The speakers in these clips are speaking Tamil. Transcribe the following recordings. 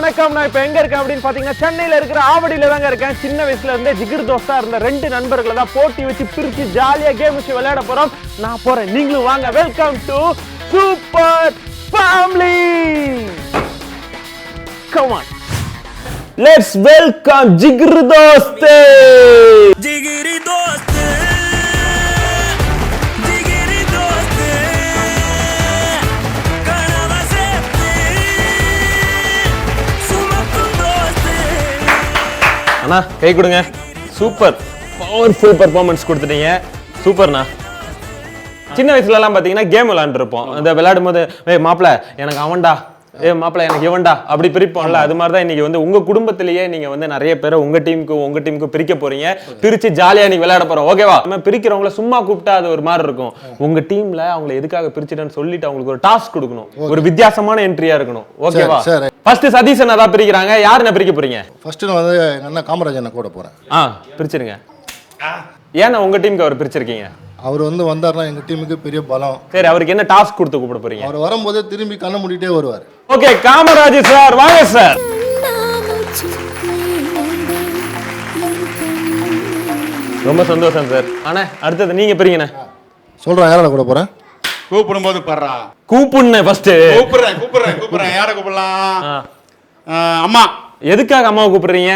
வணக்கம். நான் இப்போ எங்கே இருக்கேன் அப்படின்னு பார்த்தீங்கன்னா சென்னையில் இருக்கிற ஆவடியில் தாங்க இருக்கேன். சின்ன வயசுல இருந்தே ஜிகிர் தோஸ்தா இருந்த ரெண்டு நண்பர்களை தான் போட்டி வச்சு பிரிச்சு ஜாலியா கேம் வச்சு விளையாட போறோம். நான் போறேன். நீங்களும் வாங்க. Welcome to super family come on let's welcome ஜிகிர் தோஸ்தே ஜிகிரி தோஸ்தே அண்ணா கை கொடுங்க. சூப்பர். பவர்ஃபுல் பர்ஃபார்மன்ஸ் கொடுத்துட்டீங்க. சூப்பர்ண்ணா. சின்ன வயசுலலாம் பார்த்தீங்கன்னா கேம் விளாண்டுருப்போம் அந்த விளையாடும் போது ஏய் மாப்பிள எனக்கு அவன்டா. ஏ மாப்பிள எனக்கு இவன்டா அப்படி பிரிப்போம்ல. அது மாதிரி தான் இன்னைக்கு வந்து உங்க குடும்பத்திலேயே நீங்க வந்து நிறைய பேரை உங்க டீமுக்கு உங்க டீமுக்கு பிரிக்க போறீங்க. பிரிச்சு ஜாலியா நீ விளையாட போறோம். ஓகேவா நம்ம பிரிக்கிறவங்கள சும்மா கூப்பிட்டா அது ஒரு மாதிரி இருக்கும். உங்க டீம்ல அவங்களை எதுக்காக பிரிச்சுட்டேன்னு சொல்லிட்டு அவங்களுக்கு ஒரு டாஸ்க் கொடுக்கணும். ஒரு வித்தியாசமான என்ட்ரியா இருக்கணும். ஓகேவா. ஃபர்ஸ்ட் சதீஷன் அதான் பிரிக்கிறாங்க. யாருன்னு பிரிக்க போறீங்க? ஃபர்ஸ்ட் நான் வந்து எங்கள் அண்ணன் காமராஜ் கூட போகிறேன் ஆ பிரிச்சிருங்க. ஏன்னா உங்க டீமுக்கு அவர் பிரிச்சிருக்கீங்க? அவர் வந்து வந்தாருன்னா எங்கள் டீமுக்கு பெரிய பலம். சரி அவருக்கு என்ன டாஸ்க் கொடுத்து கூப்பிட போறீங்க? அவர் வரும்போதே திரும்பி கண்ணை மூடிட்டே வருவார். ஓகே காமராஜ் சார் வாங்க சார். ரொம்ப சந்தோஷம் சார். அண்ணா அடுத்தது நீங்க பிரிங்கண்ணே சொல்கிறேன் யாரோட கூட போகிறேன் கூப்பிடும்போது படுறா. கூப்பிடுண்ணே ஃபர்ஸ்ட் கூப்பிடுறேன் கூப்பிடுறேன் கூப்பிடுறேன். யாரை கூப்பிடலாம்? அம்மா. எதுக்காக அம்மாவை கூப்பிடுறீங்க?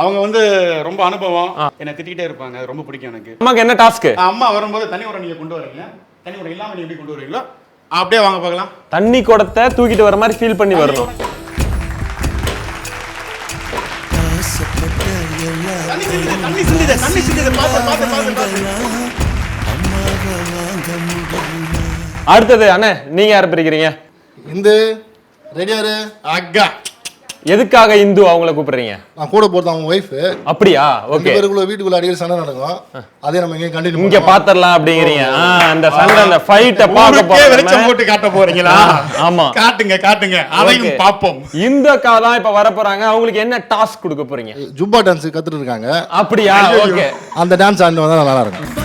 அவங்க வந்து ரொம்ப அனுபவம். என்னை திட்டிகிட்டே இருப்பாங்க. அது ரொம்ப பிடிக்கும் எனக்கு. அம்மாக்கு என்ன டாஸ்க் அம்மா வரும்போது தனி உரம் நீங்க கொண்டு வரீங்க தனி உரம் இல்லாம நீங்க எப்படி கொண்டு வரீங்களோ அப்படியே வாங்க பார்க்கலாம். தண்ணி குடத்தை தூக்கிட்டு வர மாதிரி ஃபீல் பண்ணி வரணும். தண்ணி சிந்துது, தண்ணி சிந்துது, தண்ணி. அடுத்தது அண்ணே நீங்க யாரை பிரிக்கிறீங்க? இந்த ரெடியாரு அக்கா. எதுக்காக இந்து அவங்கள கூப்பிடுறீங்க? நான் கூட போகிறது அவங்க ஒய்ஃபு அப்படியா? ஓகே பேருக்குள்ள வீட்டுக்குள்ள அடிக்கடி சண்டை நடக்கும். அதே நம்ம எங்கேயும் கண்டினியூ இங்க பாத்திரலாம் அப்படிங்கிறீங்க. அந்த சண்டை அந்த ஃபைட்ட பார்க்க ஊருக்கே வெளிச்சம் போறோம் போட்டு காட்ட போறீங்களா? ஆமா. காட்டுங்க காட்டுங்க. அதையும். பார்ப்போம். இந்த தான் இப்ப வர போறாங்க. அவங்களுக்கு என்ன டாஸ்க் கொடுக்க போறீங்க? ஜுப்பா டான்ஸ் கற்றுட்டு இருக்காங்க. அப்படியா? ஓகே அந்த டான்ஸ் வந்தால் நல்லா இருக்கும்.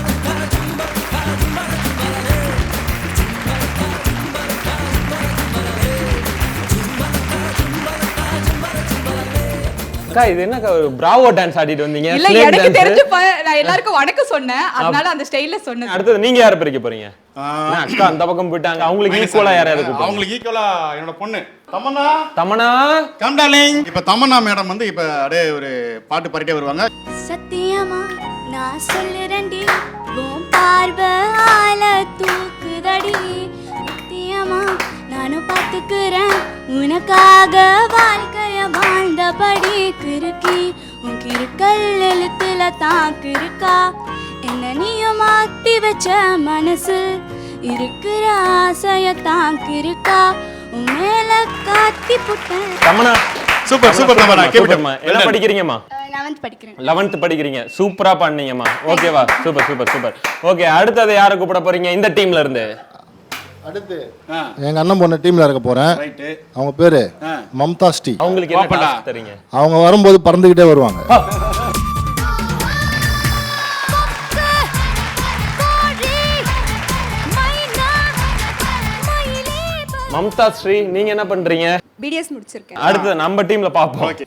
அக்கா இது என்னக்கா ஒரு பிராவோ டான்ஸ் ஆடிட்டு வந்தீங்க? இல்ல எனக்கு. தெரிஞ்சு நான் எல்லாருக்கும் வணக்கம் சொன்னேன். அதனால அந்த ஸ்டைல்ல சொன்னேன் அடுத்தது நீங்க யாரை பிரிக்க போறீங்க? என்ன அக்கா அந்த பக்கம் போயிட்டாங்க. அவங்களுக்கு ஈக்குவலா யாராவது அவங்களுக்கு ஈக்குவலா என்னோட பொண்ணு. தமன்னா? தமனா கம் டார்லிங் இப்ப தமன்னா மேடம் வந்து இப்ப அப்படியே ஒரு பாட்டு பாடிட்டே வருவாங்க. சத்தியமா நான் சொல்லுறேன்டி. உன் பார்வை ஆல தூக்குதடி. சத்தியமா நானும் பார்த்துக்கிறேன். உனக்காக வாழ்க்கைய வாழ்ந்தபடி கிறுக்கி உன் கிறுக்கல் எழுத்துல தான் கிறுக்கா. என்ன நீயும் மாத்தி வச்ச மனசு இருக்கிற ஆசைய தான் கிறுக்கா. உன் மேல காத்தி புட்டேன் தமனா சூப்பர் சூப்பர் up. சூப்பர்மா என்ன படிக்கிறீங்கம்மா? லெவன்த் படிக்கிறேன். 11th படிக்கிறீங்க. சூப்பரா பண்ணீங்கம்மா. ஓகேவா சூப்பர் சூப்பர் சூப்பர். ஓகே அடுத்தது யாரை கூப்பிட போறீங்க? இந்த டீம்ல இருந்து. அடுத்து ஆ, எங்கள் அண்ணன் பொண்ணு டீமில் இருக்க ரைட்டு அவங்க பேர். மம்தா ஸ்ரீ. அவங்களுக்கு என்ன task தரீங்க? அவங்க வரும்போது பறந்துக்கிட்டே வருவாங்க. மம்தா ஸ்ரீ நீங்க என்ன பண்றீங்க? பிடிஎஸ் முடிச்சிருக்கேன். அடுத்தது நம்ம டீம்ல பாப்போம் ஓகே.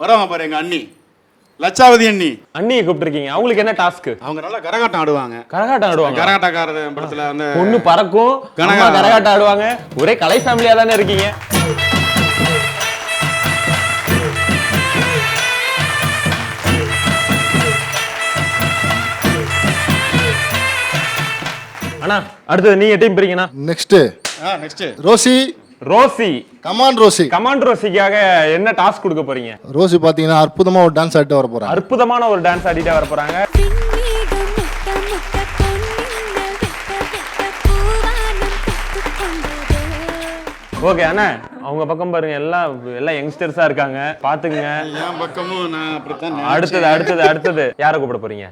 வரவங்க பாரு எங்க அண்ணி. லட்சாவதி அண்ணி. அண்ணியை கூப்பிட்டுருக்கீங்க. அவங்களுக்கு என்ன டாஸ்க் அவங்க நல்லா கரகாட்டம் ஆடுவாங்க. கரகாட்டம் ஆடுவாங்க. கரகாட்டக்காரர் படத்துல அந்த பொண்ணு பறக்கும். கனகா. கரகாட்டம் ஆடுவாங்க. ஒரே கலை ஃபேமிலியா தானே இருக்கீங்க. அண்ணா அடுத்தது நீங்க team பிரிங்கண்ணா next next Rosie Rosie. Come on Rosie. Come on ரோசிக்காக என்ன டாஸ்க் கொடுக்க போறீங்க? ரோசி பார்த்தீங்கன்னா அற்புதமாக ஒரு டான்ஸ் ஆடிட்டு வர போகிறாங்க அற்புதமான ஒரு டான்ஸ் ஆடிட்டே வர போறாங்க. ஓகே அண்ணா அவங்க பக்கம் பாருங்க எல்லாம் எல்லாம் யங்ஸ்டர்ஸா இருக்காங்க. பாத்துக்குங்க. என் பக்கமும் நான் அப்படித்தான் அடுத்தது அடுத்தது அடுத்தது. யாரை கூப்பிட போறீங்க?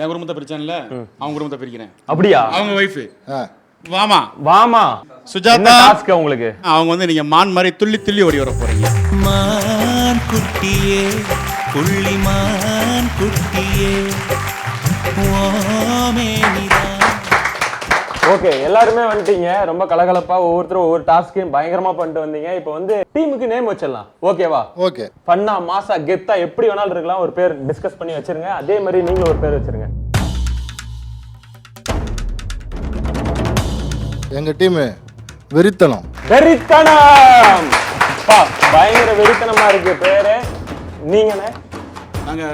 என் குடும்பத்தை பிரிச்சேன்ல அவங்க குடும்பத்தை பிரிக்கிறேன். அப்படியா? அவங்க ஒய்ஃபு ஆ. வாமா. வாமா. சுஜாதா. என்ன டாஸ்க் உங்களுக்கு? அவங்க வந்து நீங்க மான் மாதிரி துள்ளி துள்ளி ஓடி வர போறீங்க. மான் குட்டியே புள்ளிமான் குட்டியே ஓமேனிதான் ஓகே எல்லாருமே வந்துட்டீங்க. ரொம்ப கலகலப்பா ஒவ்வொருத்தரும் ஒவ்வொரு டாஸ்கையும் பயங்கரமா பண்ணிட்டு வந்தீங்க. இப்போ வந்து டீமுக்கு நேம் வச்சிடலாம். ஓகேவா ஓகே ஃபன்னா மாசா கெத்தா எப்படி வேணாலும் இருக்கலாம். ஒரு பேர் டிஸ்கஸ் பண்ணி வச்சிருங்க. அதே மாதிரி நீங்களும் ஒரு பேர் வச்சிருங்க. எங்கள் டீமு வெறித்தனம். வெறித்தனம்! பா பயங்கர வெறித்தனமா இருக்கு பேரு. நீங்கண்ணே நாங்க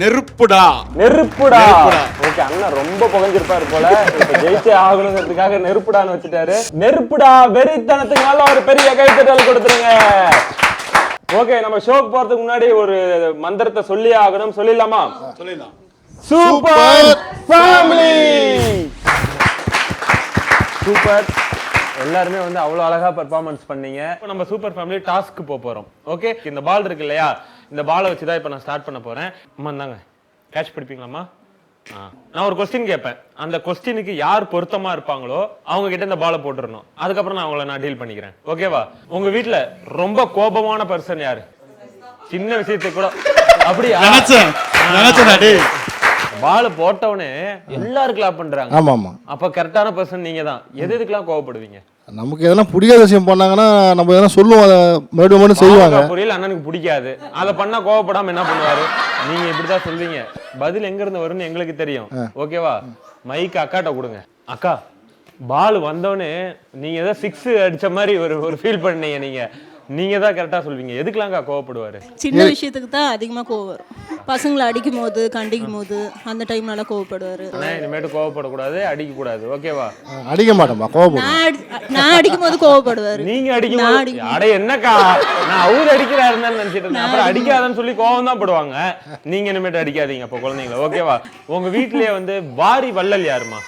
நெருப்புடா. நெருப்புடா. நெருப்புடா. ஓகே அண்ணன் ரொம்ப புகஞ்சிருப்பாரு போல. ஜெயிச்சே ஆகணுங்கிறதுக்காக நெருப்புடான்னு வச்சுட்டாரு. நெருப்புடா வெறித்தனத்துக்கு நல்ல ஒரு பெரிய கைத்தட்டல் கொடுத்துருங்க. ஓகே நம்ம ஷோக்கு போறதுக்கு முன்னாடி ஒரு மந்திரத்தை சொல்லி ஆகணும். சொல்லிடலாமா? சொல்லிடலாம். Super family super. எல்லாருமே வந்து அவ்வளோ அழகா பெர்ஃபார்மன்ஸ் பண்ணீங்க. இப்போ நம்ம சூப்பர் ஃபேமிலி டாஸ்க்கு போக போறோம். ஓகே இந்த பால் இருக்கு இல்லையா? இந்த பாலை வச்சு தான் இப்போ நான் ஸ்டார்ட் பண்ண போறேன். அம்மா இந்தாங்க. கேட்ச் பிடிப்பீங்களாம்மா? ஆ. நான் ஒரு கொஸ்டின் கேட்பேன். அந்த கொஸ்டினுக்கு யார் பொருத்தமா இருப்பாங்களோ அவங்க கிட்ட இந்த பாலை போட்டுறணும். அதுக்கப்புறம் நான் அவங்கள நான் டீல் பண்ணிக்கிறேன். ஓகேவா உங்க வீட்ல ரொம்ப கோபமான பர்சன் யாரு? சின்ன விஷயத்துக்கு கூட. அப்படியா? நினைச்சேன். நினைச்சேன் டேய். பால் போட்டவனே எல்லாரும் கிளாப் பண்றாங்க. ஆமாம் ஆமாம் அப்ப கரெக்டான பர்சன் நீங்க தான் எது எதுக்கெல்லாம் கோவப்படுவீங்க? நமக்கு எதனா பிடிக்காத விஷயம் பண்ணாங்கன்னா நம்ம எதனா சொல்லுவோம் அதை மறுபடியும் மறுபடியும் செய்வாங்க. பொரியல் அண்ணனுக்கு பிடிக்காது. அதை பண்ணா கோவப்படாம என்ன பண்ணுவாரு? நீங்க இப்படிதான் சொல்வீங்க பதில் எங்க இருந்து வரும்னு எங்களுக்கு தெரியும். ஓகேவா மைக் அக்காட்ட கொடுங்க. அக்கா பால் வந்தோடனே நீங்க ஏதோ சிக்ஸ் அடிச்ச மாதிரி ஒரு ஒரு ஃபீல் பண்ணீங்க நீங்க. நீங்க தான் கரெக்டா சொல்வீங்க. எதுக்கெல்லாம்க்கா கோவப்படுவாரு? சின்ன விஷயத்துக்கு தான் அதிகமாக கோவம் வரும். பசங்களை அடிக்கும் போது கண்டிக்கும் போது அந்த டைம்னால கோவப்படுவார். ஆனா இனிமேட்டு கோவப்படக்கூடாது அடிக்க கூடாது ஓகேவா? அடிக்க மாட்டோம்ப்பா கோவப்படும் நான் அடி- நான் அடிக்கும் போது கோவப்படுவார். நீங்க அடிக்கும் நான் போது- அடிக்கும் அட என்னக்கா? நான் அவரு அடிக்கிறாருன்னு தான் நினைச்சிட்டு இருந்தேன். அப்புறம் அடிக்காதன்னு சொல்லி கோவம் தான் படுவாங்க. நீங்க இனிமேட்டு அடிக்காதீங்க அப்ப குழந்தைங்கள ஓகேவா? உங்க வீட்லயே வந்து வாரி வள்ளல் யாருமா?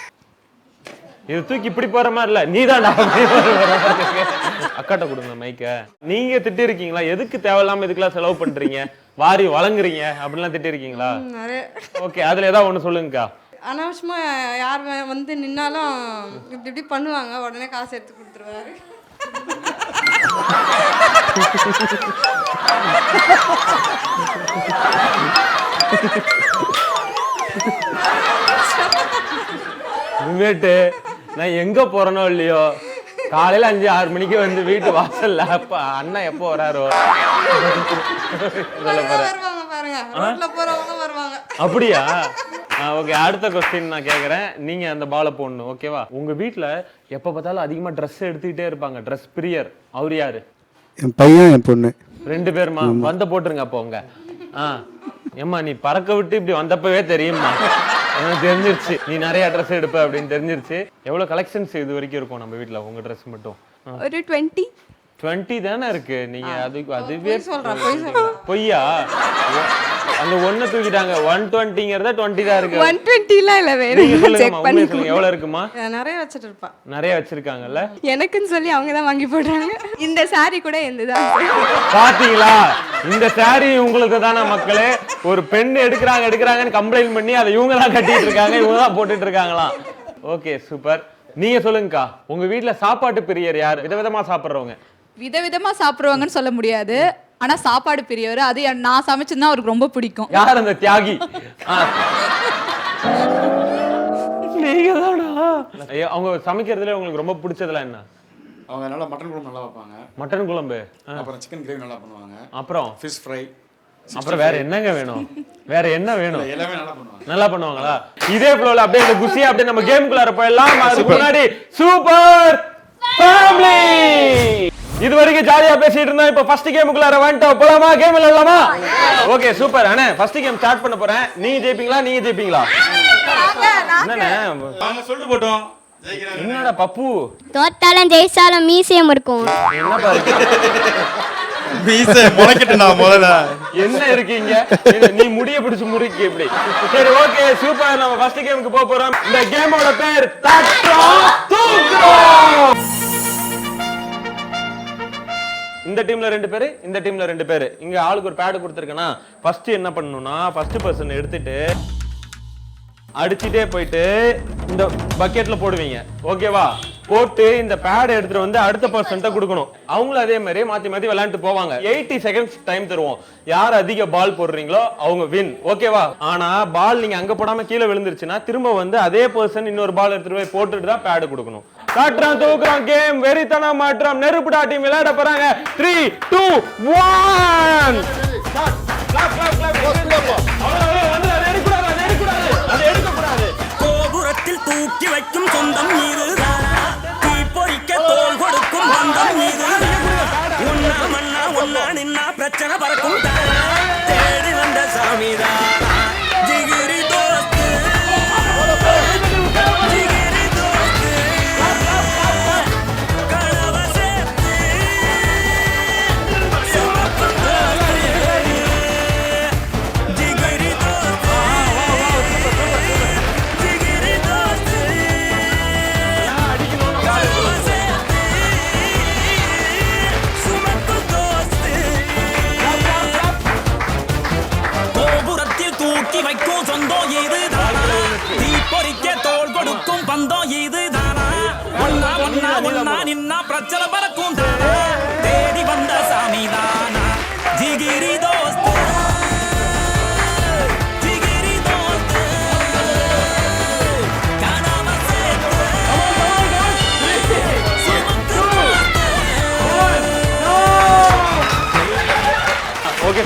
இது தூக்கி இப்படி போற மாதிரி இல்ல. நீதான் அக்காட்ட கொடுங்க மைக்க நீங்க திட்டி இருக்கீங்களா எதுக்கு தேவையில்லாம இதுக்கெல்லாம் செலவு பண்றீங்க? வாரி வழங்குறீங்க. அப்படிலாம் திட்டி இருக்கீங்களா ஓகே அதுல ஏதாவது ஒண்ணு சொல்லுங்கக்கா. அனாவசியமா யார் வந்து நின்னாலும் இப்படி இப்படி பண்ணுவாங்க. உடனே காசு எடுத்து கொடுத்துருவாரு. இனிமேட்டு நான் எங்க போறேனோ இல்லையோ? காலையில அஞ்சு ஆறு மணிக்கு வந்து வீட்டு வாசல்ல அப்ப அண்ணன் எப்போ வராரோ? சொல்ல போறேன். வருவாங்க பாருங்க. ரோட்ல போறவங்க வருவாங்க. அப்படியா? ஓகே அடுத்த கொஸ்டின் நான் கேக்குறேன். நீங்க அந்த பாலை போடணும் ஓகேவா உங்க வீட்ல எப்ப பார்த்தாலும் அதிகமா Dress எடுத்துக்கிட்டே இருப்பாங்க. Dress பிரியர். அவர் யாரு? என் பையன் என் பொண்ணு. ரெண்டு பேருமா? வந்த போட்டுருங்க அப்போ உங்க. ஆ ஏம்மா நீ பறக்க விட்டு இப்படி வந்தப்பவே தெரியுமா எனக்கு தெரிஞ்சிருச்சு. நீ நிறைய ட்ரெஸ் எடுப்ப அப்படின்னு தெரிஞ்சிருச்சு. எவ்வளோ கலெக்ஷன்ஸ் இது வரைக்கும் இருக்கும் நம்ம வீட்டில்? உங்க ட்ரெஸ் மட்டும். ஒரு டுவெண்ட்டி டுவெண்ட்டி தானே இருக்கு. நீங்க அது அதுவே பொய்யா? அந்த ஒண்ணு தூக்கிட்டாங்க. ஒன் டுவெண்ட்டிங்கிறத டுவெண்ட்டி தான் இருக்கு. ஒன் டுவெண்ட்டிலாம் இல்லை வேணும் செக் பண்ணி எவ்வளவு இருக்குமா? நிறைய வச்சுட்டு இருப்பான் நிறைய வச்சிருக்காங்கல்ல? எனக்குன்னு சொல்லி அவங்க தான் வாங்கி போடுறாங்க. இந்த saree கூட எந்ததான் பாத்தீங்களா? இந்த சாரி உங்களுக்கு தானே மக்களே. ஒரு பெண் எடுக்கிறாங்க எடுக்கிறாங்கன்னு கம்ப்ளைண்ட் பண்ணி அதை இவங்க தான் கட்டிட்டு இருக்காங்க. இவங்க தான் போட்டுட்டு இருக்காங்களாம். ஓகே சூப்பர் நீங்க சொல்லுங்கக்கா உங்க வீட்ல சாப்பாட்டு பிரியர் யார்? விதவிதமா சாப்பிடுறவங்க. விதவிதமா சாப்பிடுவாங்கன்னு சொல்ல முடியாது. ஆனா சாப்பாடு பெரியவர் அது நான் சமைச்சிருந்தா அவருக்கு ரொம்ப பிடிக்கும். யார் அந்த தியாகி? அவங்க சமைக்கிறதுல உங்களுக்கு ரொம்ப பிடிச்சதுலாம் என்ன? அவங்க நல்லா மட்டன் குழம்பு நல்லா வைப்பாங்க. மட்டன் குழம்பு. அப்புறம் சிக்கன் கிரேவி நல்லா பண்ணுவாங்க. அப்புறம்? Fish fry. அப்புறம் வேற என்னங்க வேணும்? வேற என்ன வேணும்? எல்லாமே நல்லா பண்ணுவாங்க. நல்லா பண்ணுவாங்களா? இதே ஃப்ளோல அப்படியே இந்த குஷியா அப்படியே நம்ம கேமுக்குள்ளார போயிடலாம். அதுக்கு முன்னாடி சூப்பர் ஃபேமிலி! இது வரைக்கும் ஜாலியா பேசிட்டு இருந்தோம். இப்போ ஃபர்ஸ்ட் கேமுக்குள்ளார வந்துட்டோம். போலாமா? கேம் விளையாடலாமா? ஓகே சூப்பர் அண்ணே ஃபர்ஸ்ட் கேம் ஸ்டார்ட் பண்ண போறேன். நீங்க ஜெயிப்பீங்களா? நீங்க ஜெயிப்பீங்களா? என்னண்ணே? நாங்க சொல்லிட்டு போட்டோம். என்னடா பப்பு? தோத்தாலும் ஜெயிச்சாலும் மீசியம் இருக்கும். என்னப்பா? மீச முளைக்கட்டு நான் முதல்ல. என்ன இருக்கீங்க நீ முடிய பிடிச்சு முறுக்கி இப்படி. சரி ஓகே சூப்பர் நம்ம ஃபர்ஸ்ட் கேமுக்கு போக போறோம். இந்த கேமோட பேர் தட்டுறோம் தூக்குறோம். இந்த டீம்ல ரெண்டு பேர் இந்த டீம்ல ரெண்டு பேர். இங்க ஆளுக்கு ஒரு பேடு கொடுத்துருக்கேன்னா ஃபர்ஸ்ட் என்ன பண்ணணும்னா ஃபர்ஸ்ட் பர்சன் எடுத்துட்டு அடிச்சிட்டே போயிட்டு இந்த பக்கெட்ல போடுவீங்க. ஓகேவா போட்டு இந்த பேடை எடுத்துட்டு வந்து அடுத்த பர்சன்ட்ட கொடுக்கணும். அவங்களும் அதே மாதிரி மாத்தி மாத்தி விளையாண்டு போவாங்க. எயிட்டி செகண்ட்ஸ் டைம் தருவோம். யார் அதிக பால் போடுறீங்களோ அவங்க வின் ஓகேவா ஆனா பால் நீங்க அங்க போடாம கீழே விழுந்துருச்சுன்னா திரும்ப வந்து அதே பர்சன் இன்னொரு பால் எடுத்துட்டு போய் போட்டுட்டு தான் பேடு கொடுக்கணும். காட்டுறான் தூக்குறான் கேம் வெறித்தனம் மாற்றம். நெருப்புடா டீம் விளையாட போறாங்க. த்ரீ டூ ஒன் கோபுரத்தில் தூக்கி வைக்கும் சொந்தம் நீரு தீ பொறிக்க தோல் கொடுக்கும் பந்தம் நீரு ஒன்னா மண்ணா ஒன்னா நின்னா பிரச்சனை பறக்கும்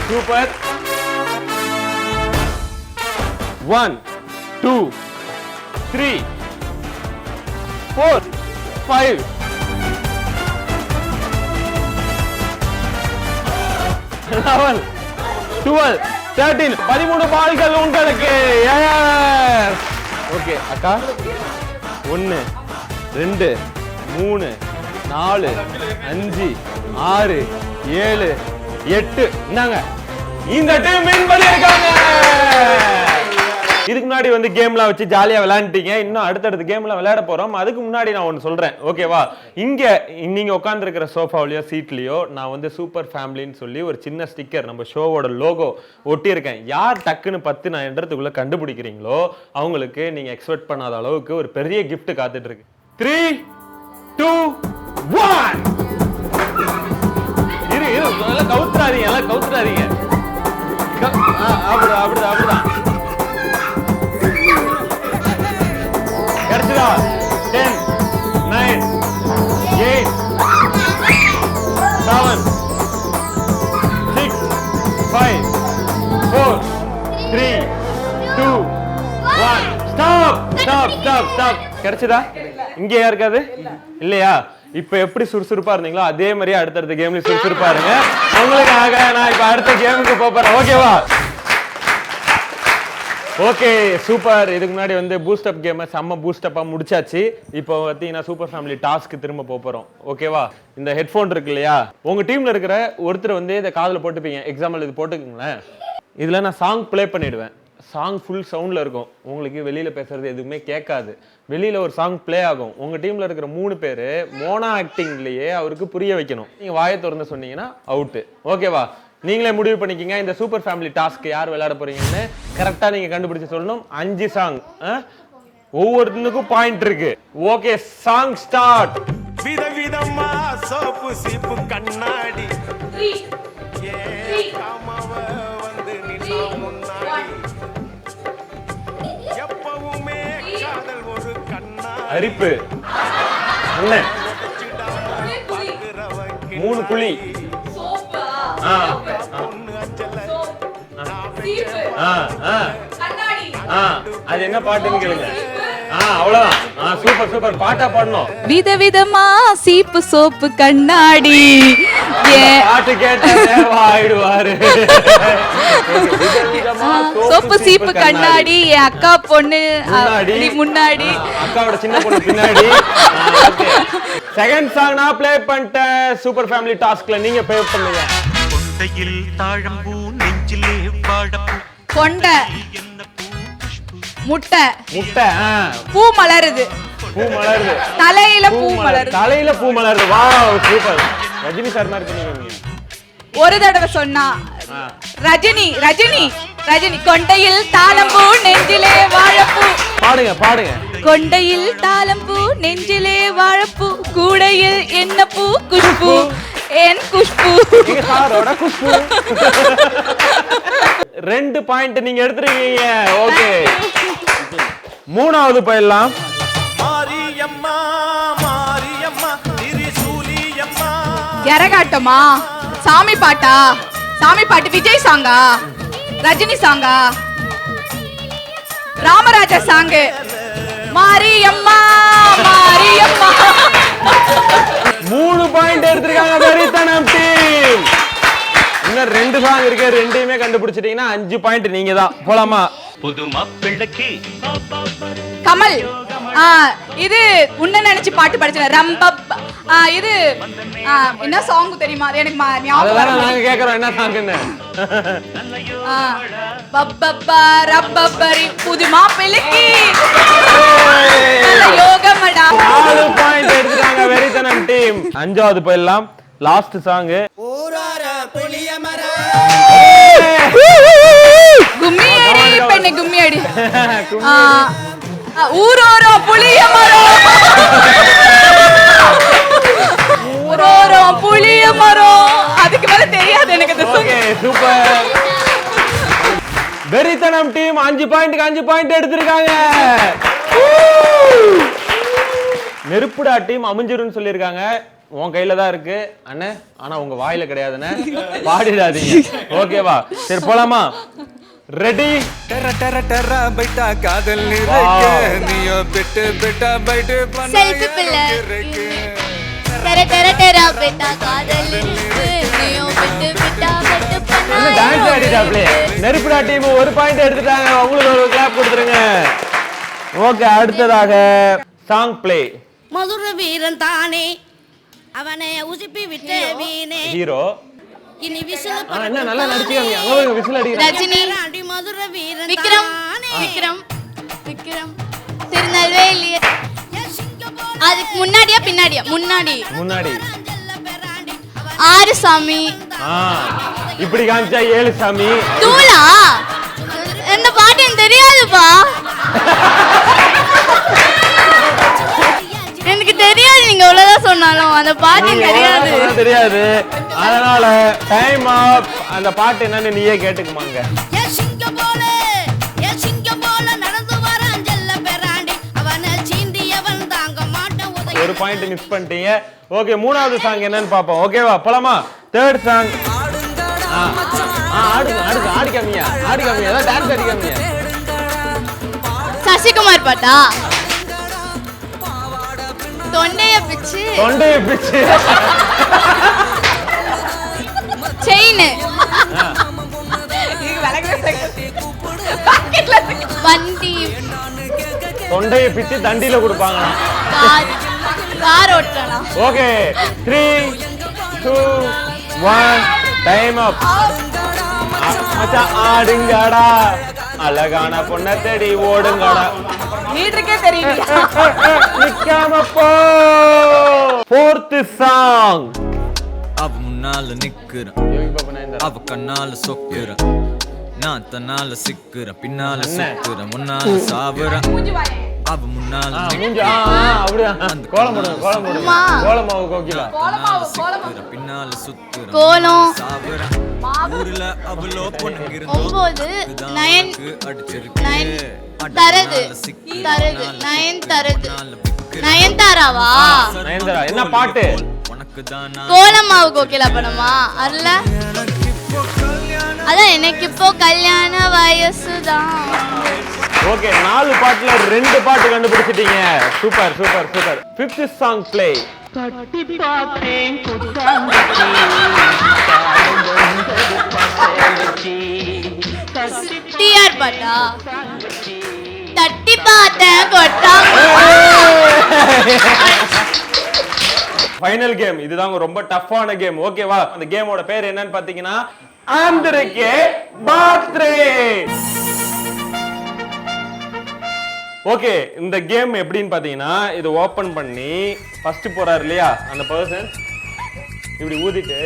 super one two three four five eleven twelve thirteen பதிமூணு பால்கள் உங்களுக்கு. ஓகே அக்கா. ஒன்று ரெண்டு மூணு நாலு அஞ்சு ஆறு ஏழு எட்டு. என்னங்க இந்த டீம் வின் பண்ணிருக்காங்க இதுக்கு முன்னாடி வந்து கேம்லாம் வச்சு ஜாலியாக விளையாண்டுட்டீங்க. இன்னும் அடுத்தடுத்த கேம்லாம் விளையாட போகிறோம் அதுக்கு முன்னாடி நான் ஒன்று சொல்கிறேன் ஓகேவா இங்கே நீங்கள் உட்காந்துருக்கிற சோஃபாவிலையோ சீட்லேயோ நான் வந்து சூப்பர் ஃபேமிலின்னு சொல்லி ஒரு சின்ன ஸ்டிக்கர் நம்ம ஷோவோட லோகோ ஒட்டியிருக்கேன். யார் டக்குன்னு பத்து நான் என்றதுக்குள்ளே கண்டுபிடிக்கிறீங்களோ அவங்களுக்கு நீங்கள் எக்ஸ்பெக்ட் பண்ணாத அளவுக்கு ஒரு பெரிய கிஃப்ட் காத்துட்ருக்கு. த்ரீ டூ ஒன் இரு இரு கவுத்துறாதீங்க எல்லாம் கவுத்துறாதீங்க. அப்படிதான் அப்படிதான் அப்படிதான். கிடைச்சதா ten nine eight seven six five four three two one stop stop stop stop கிடைச்சதா? இங்கே யாருக்காது இல்லையா? இப்ப எப்படி சுறுசுறுப்பா இருந்தீங்களோ அதே மாதிரியே அடுத்தடுத்த கேம்ல சுறுசுறுப்பா இருங்க. உங்களுக்காக நான் இப்ப அடுத்த கேமுக்கு போறேன். ஓகேவா ஓகே சூப்பர். இதுக்கு முன்னாடி வந்து பூஸ்டப் கேமை செம்ம பூஸ்டப்பாக முடிச்சாச்சு. இப்போ பார்த்தீங்கன்னா சூப்பர் ஃபேமிலி டாஸ்க்கு திரும்ப போகிறோம் ஓகேவா இந்த ஹெட்ஃபோன் இருக்கு இல்லையா? உங்கள் டீமில் இருக்கிற ஒருத்தர் வந்து இதை காதில் போட்டுப்பீங்க. எக்ஸாம்பிள் இது போட்டுக்கோங்களேன். இதில் நான் சாங் ப்ளே பண்ணிடுவேன். சாங் ஃபுல் சவுண்டில் இருக்கும். உங்களுக்கு வெளியில் பேசுறது எதுவுமே கேட்காது. வெளியில் ஒரு சாங் ப்ளே ஆகும். உங்கள் டீமில் இருக்கிற மூணு பேர் மோனா ஆக்டிங்லேயே அவருக்கு புரிய வைக்கணும். நீங்கள் வாயை திறந்து சொன்னீங்கன்னா அவுட்டு ஓகேவா நீங்களே முடிவு பண்ணிக்கிங்க இந்த சூப்பர் ஃபேமிலி டாஸ்க் யார் விளையாட போறீங்கன்னு கரெக்டா நீங்க கண்டுபிடிச்சு சொல்லணும். அஞ்சு சாங் ஒவ்வொருத்தனுக்கும் பாயிண்ட் இருக்கு. ஓகே சாங் ஸ்டார்ட் விதவிதமா சோப்பு சீப்பு கண்ணாடி. ஏன் காமவ வந்து நின்னா முன்னாடி. எப்பவுமே காதல் ஒரு கண்ணாடி. அரிப்பு. மூணு குழி அது என்ன பாட்டுன்னு கேளுங்க. ஆ அவ்வளவுதான். ஆ சூப்பர் சூப்பர். பாட்டா பாடணும். விதவிதமா சீப்பு சோப்பு கண்ணாடி. பாட்டு ஆயிடுவாரு. சோப்பு சீப்பு கண்ணாடி. என் அக்கா பொண்ணு முன்னாடி. அக்காவோட சின்ன பொண்ணு பின்னாடி. செகண்ட் சாங் நான் ப்ளே பண்ணிட்டேன். சூப்பர் ஃபேமிலி டாஸ்க்ல நீங்க ப்ளே பண்ணுங்க. கொண்டையில் தாழம்பூ நெஞ்சிலே வாழப்பூ. கொண்டை என்ன பூ புஷ்பு முட்டை பூ மலருது. பூ மலருது. தலையில பூ பூ மலர் மலருது. தலையில பூ மலருது. Wow super. ரஜினி சார் மாதிரி பண்ணீங்க நீங்க ஒரு தடவை சொன்னா ரஜினி ரஜினி ரஜினி கொண்டையில் தாளம்பூ நெஞ்சிலே வாழப்பூ. பாடுங்க பாடுங்க. கொண்டையில் தாளம்பூ நெஞ்சிலே வாழப்பூ. கூடையில் என்ன பூ? குஷ்பு. என் குஷ்பு. சாரோட குஷ்பு. ரெண்டு பாயிண்ட் நீங்க எடுத்துருக்கீங்க. ஓகே மூணாவது போயிடலாம் மாரியம்மா மாரியம்மா திரிசூலியம்மா. கரகாட்டமா சாமி பாட்டா சாமி பாட்டு விஜய் சாங்கா ரஜினி சாங்கா ராமராஜா சாங்கு. மாரியம்மா மாரியம்மா. மூணு பாயிண்ட் எடுத்திருக்காங்க வெறித்தனம் டீம் இன்னும் ரெண்டு சாங் இருக்கு ரெண்டையுமே கண்டுபிடிச்சிட்டீங்கன்னா அஞ்சு பாயிண்ட் நீங்க தான் போலாமா? புது மாப்பிள்ளைக்கு கமல். இது உன்ன நினைச்சு பாட்டு படிச்சேன் ரம்பப் ஆ, இது என்ன சாங் தெரியுமா? அது எனக்கு ம- ஞாபகம் நாங்க. கேக்குறோம். என்ன சாங்குன்னு ஆ, பப்பப்பா ரப்பப்பரி புது மாப்பிள்ளைக்கு யோகமடா. நாலு பாயிண்ட் எடுத்துட்டாங்க வெறித்தனம் டீம் அஞ்சாவது போயிடலாம். லாஸ்ட் சாங் கும்மி அடி பெண்ணு கும்மி அடி ஊரோரம் புளிய மரம். ஊரோரம் புளிய மரம். அதுக்கு மேல தெரியாது எனக்கு இந்த சூப்பர் வெறித்தனம் டீம் அஞ்சு பாயிண்ட்க்கு அஞ்சு பாயிண்ட் எடுத்திருக்காங்க. நெருப்புடா டீம் அமைஞ்சிருன்னு சொல்லியிருக்காங்க. உன் கையில தான் இருக்கு. அண்ணே ஆனா உங்க வாயில கிடையாதுண்ணே. பாடிடாதீங்க. ஓகேவா சரி போலாமா? ரெடி டெர டெர டெர பைட்டா காதல். இருக்கு. நீயோ பிட்டு பிட்டா பைட்டு Selfie பிள்ளை. பெட்டா காதல் விட்டா விட்டு வந்து டான்ஸ் ஆடிட்டாப்லே? நெருப்புடா டீம் ஒரு பாயிண்ட் எடுத்துட்டாங்க. உங்களுக்கு ஒரு கிளாப் கொடுத்துருங்க. ஓகே அடுத்ததாக சாங் ப்ளே மதுர வீரன் தானே. அவனை உசுப்பி விட்ட வீணே. ஹீரோ விசில் என்ன நல்லா அங்க விசில் ரஜினி அடி மதுர வீரன் விக்ரம் விக்ரம் விக்ரம். திருநெல்வேலி. அதுக்கு முன்னாடியா பின்னாடியா? முன்னாடி. முன்னாடி. ஆறு சாமி இப்படி காமிச்சா ஏழு சாமி தூளா? இந்த பாட்டு எனக்கு தெரியாதுப்பா. எனக்கு தெரியாது நீங்க இவ்வளவுதான் சொன்னாலும். அந்த பாட்டு தெரியாது. தெரியாது. அதனால டைம் ஆப் அந்த பாட்டு என்னன்னு நீயே கேட்டுக்குமாங்க. ஒரு பாயிண்ட் மிஸ் பண்ணிட்டீங்க. ஓகே மூணாவது சாங் என்னன்னு பாப்போம் ஓகேவா போலாமா? தேர்ட் சாங் ஆடுங்க ஆடுங்க ஆடி காமியா ஆடி காமியா அதான் டான்ஸ் ஆடி காமியா சசிகுமார் பாட்டா? தொண்டைய பிச்சு. தொண்டையை பிச்சு. செயின். வண்டி. தொண்டையை பிச்சு தண்டியில கொடுப்பாங்க. கார். கார் ஓட்டலாம். Okay. Three two one time up மச்சான் ஆடுங்கடா. அழகான பொண்ணை தேடி ஓடுங்கடா. தெரியல நிக்காம போ ஃபோர்த் சாங் அவ முன்னால நிக்கிறேன் அவ கண்ணால சொக்குறேன் நான் தன்னால சிக்குறேன் பின்னால சுக்குறேன் முன்னால சாவுறேன் அவ முன்னால பின்னால சுத்துறேன் கோலம். சாவுறேன் ஊர்ல அவ்வளோ பொண்ணுங்க நயன் அடிச்சிருக்கு. தரது தரது நயன் தரது நயன் தாராவா நயன்தாரா? என்ன பாட்டு? உனக்கு தான் கோலமாவு கோகிலா படமா? அதுல? அதான் எனக்கு இப்போ கல்யாண வயசுதான். ஓகே நாலு பாட்டுல ரெண்டு பாட்டு கண்டுபிடிச்சிட்டீங்க. Super super super. Fifth song play TR பாட்டா? தட்டி பார்த்தேன் ஃபைனல் கேம் இதுதான் ரொம்ப டஃப்பான கேம் ஓகேவா அந்த கேமோட பேர் என்னன்னு பாத்தீங்கன்னா ஆந்திரக்கே பாத்ரே ஓகே இந்த கேம் எப்படின்னு பாத்தீங்கன்னா இது ஓபன் பண்ணி ஃபர்ஸ்ட் போறாரு இல்லையா? அந்த பர்சன் இப்படி ஊதிட்டு.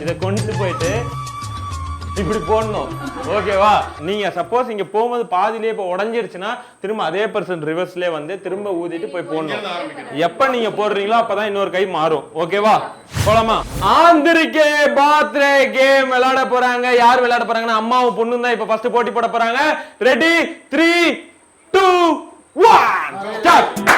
இதை கொண்டு போயிட்டு இப்படி போடணும். ஓகேவா நீங்க சப்போஸ் இங்க போகும்போது பாதியிலே இப்போ உடஞ்சிருச்சுன்னா திரும்ப அதே பர்சன் ரிவர்ஸ்லயே வந்து திரும்ப ஊதிட்டு போய் போடணும். எப்ப நீங்க போடுறீங்களோ அப்பதான் இன்னொரு கை மாறும். ஓகேவா போலாமா? ஆந்திரிக்கே பாத்ரே கேம் விளையாட போறாங்க. யார் விளையாட போறாங்கன்னா அம்மாவும் பொண்ணும் தான் இப்ப ஃபர்ஸ்ட் போட்டி போட போறாங்க. Ready three two one start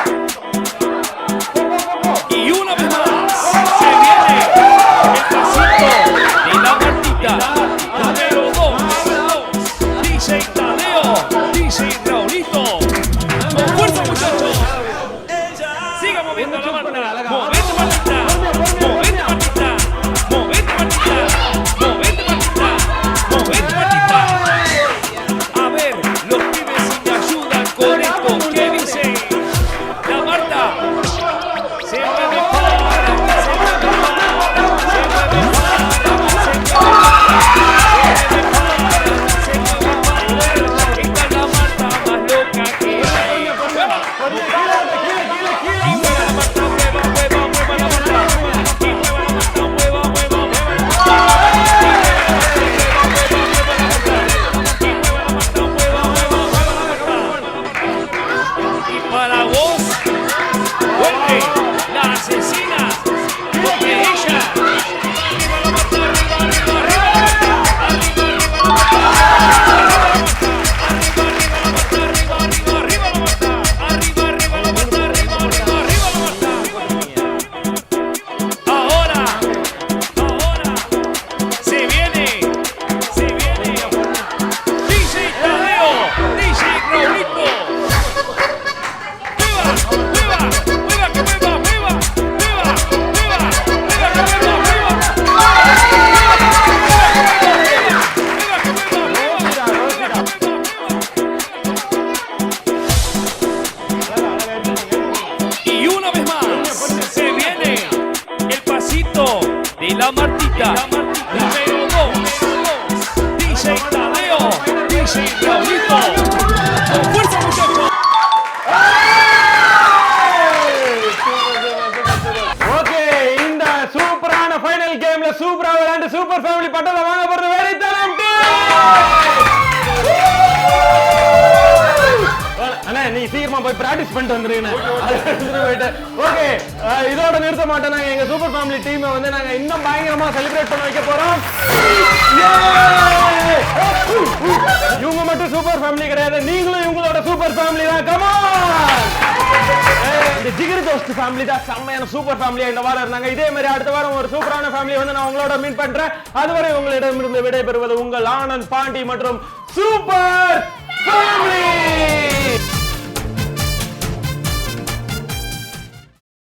கேம்ல சூப்பரா விளையாண்டு சூப்பர் ஃபேமிலி பட்டத்தை வாங்க போறது வெறித்தனம் அண்ணா நீ சீக்கிரமா போய் பிராக்டிஸ் பண்ணிட்டு வந்துருங்க போயிட்டு. ஓகே இதோட நிறுத்த மாட்டோம் நாங்க எங்க சூப்பர் ஃபேமிலி டீமை வந்து நாங்க இன்னும் பயங்கரமா செலிப்ரேட் பண்ண வைக்க போறோம்! இவங்க மட்டும் சூப்பர் ஃபேமிலி கிடையாது. நீங்களும் இவங்களோட சூப்பர் ஃபேமிலி தான். கமான் இந்த ஜிகிரி தோஸ்த் ஃபேமிலி தான். செம்மையான சூப்பர் ஃபேமிலியா இந்த வாரம் இருந்தாங்க. இதே மாதிரி அடுத்த வாரம் ஒரு சூப்பரான ஃபேமிலி வந்து நான் உங்களோட மீட் பண்றேன். அதுவரை உங்களிடமிருந்து விடைபெறுவது உங்கள் ஆனந்த் பாண்டி மற்றும் சூப்பர் ஃபேமிலி